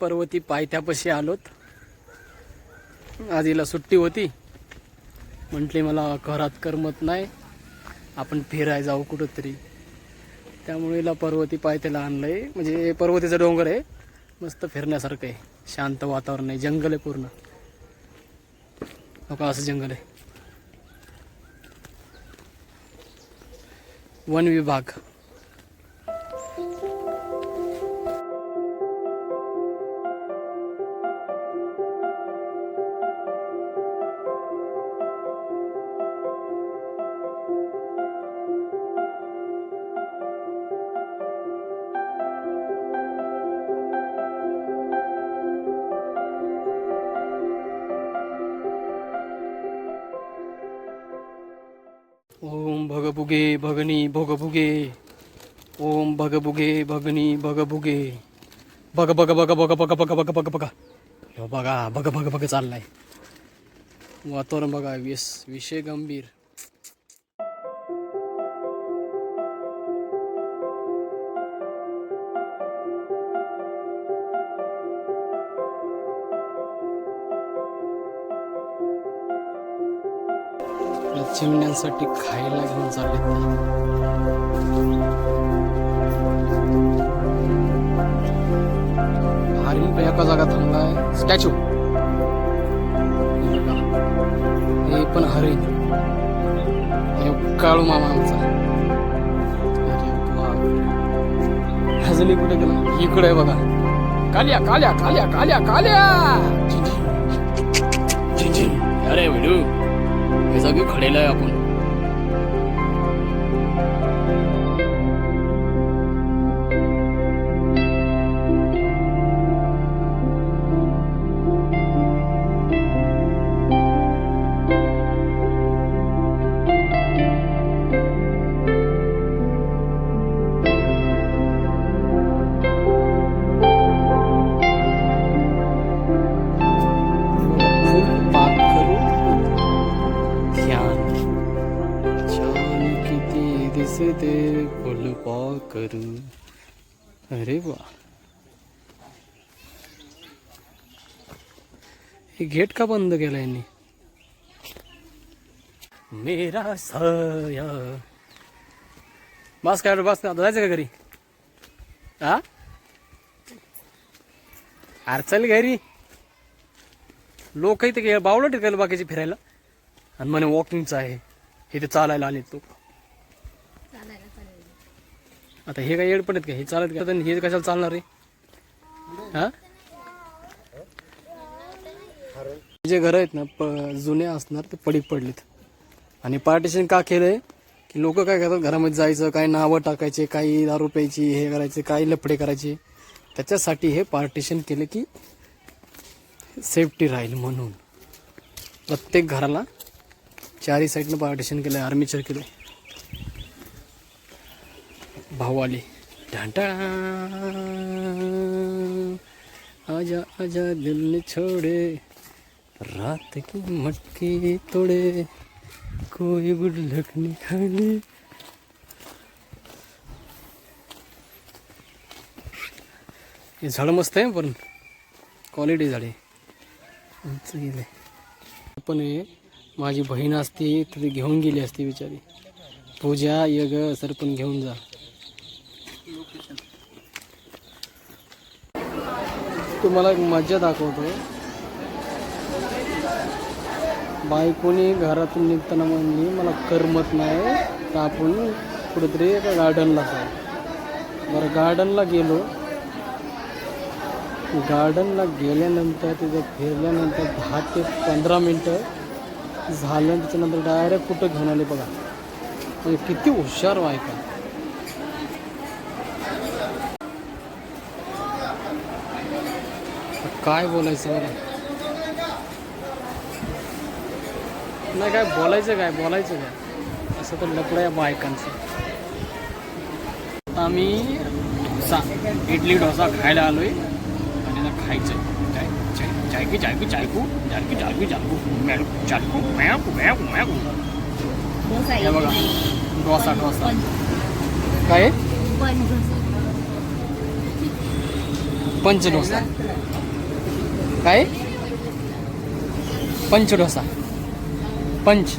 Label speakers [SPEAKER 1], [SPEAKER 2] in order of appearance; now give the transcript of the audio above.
[SPEAKER 1] पर्वती पायथ्यापाशी आलोत. आज हिला सुट्टी होती. म्हटली मला घरात करमत नाही. आपण फिरायला जाऊ कुठंतरी. त्यामुळे हिला पर्वती पायथ्याला आणलं आहे म्हणजे पर्वतीचं पर्वतीचा डोंगर आहे. मस्त फिरण्यासारखं आहे. शांत वातावरण आहे. जंगल आहे पूर्ण. नका असं जंगल आहे. वन विभाग. ओम भगभुगे भगनी भोगभुगे। ओम भगभुगे भगनी भगभुगे। बघ बघ बघ बघ बघ बघ बघ बघ बघ। बघा बघ बघ बघ चाललाय. वातावरण बघा विस विषय गंभीर. चिमण्यांसाठी खायला घेऊन चालले. हरिण पण एका जागा थांबलाय. स्टॅच्यू हे पण हरिण हे काळू मामा आमचा. हजली कुठे गेला? इकडे बघा. काल्या काल्या काल्या काल्या काल्या! अरे विडू. हे सगळी खडेला आहे आपण. दिसते फुल पाक करू। अरे वा। हे गेट का बंद केलं यांनी? मेरा साया। बस काय बस आता जायचं का घरी? हा अरे चल घरी. लोक इथे आहेत का बाकीचे फिरायला. आणि म्हणे वॉकिंगचं आहे. इथे चालायला आले लोक. आता हे काय येडपण आहेत का? हे चालत का? तर हे कशाला चालणार आहे? हा? जे घर आहेत ना प जुने असणार ते पडीक पडलेत. आणि पार्टिशन का केलंय? की लोक काय करतात? घरामध्ये जायचं काही नावं टाकायचे काही दारू प्यायची हे करायचे काही लफडे करायचे. त्याच्यासाठी हे पार्टिशन केलं की सेफ्टी राहील म्हणून. प्रत्येक घराला चारी साईडनं पार्टिशन केलं आहे आर्मीचर केलं भाऊ आले. ढांटा आजा आजा दिल ने छोड़े रात की मटकी तोड़े कोई गुडलक नहीं खाली हे झाड मस्त आहे पण क्वालिटी झाडे उंच गेले पण हे माझी बहीण असती तर ती घेऊन गेली असती बिचारी. पूजा यग सर पण घेऊन जा. तुम्हाला एक मजा दाखवतो. बायकोनी घरातून निघताना म्हणली मला करमत नाही तर आपण कुठेतरी एका गार्डनला जाऊ बरं गार्डनला गेलो. गार्डनला गेल्यानंतर तिथं फिरल्यानंतर दहा ते पंधरा मिनटं झालं त्याच्यानंतर डायरेक्ट कुठं घेऊन आले बघा. म्हणजे किती हुशार बायका. काय बोलायचं बघा नाही काय बोलायचं काय? बोलायचं काय? असं तर लपलं या बायकांचं. आम्ही डोसा इडली डोसा खायला आलोय. आणि आता खायचं. चाय चाय चायकी चायकी चायकू चालकी चालकी मॅडू चालकू मॅकू मॅकू मॅकू हे बघा. डोसा डोसा. काय? पंच डोसा. काय? पंच डोसा. पंच.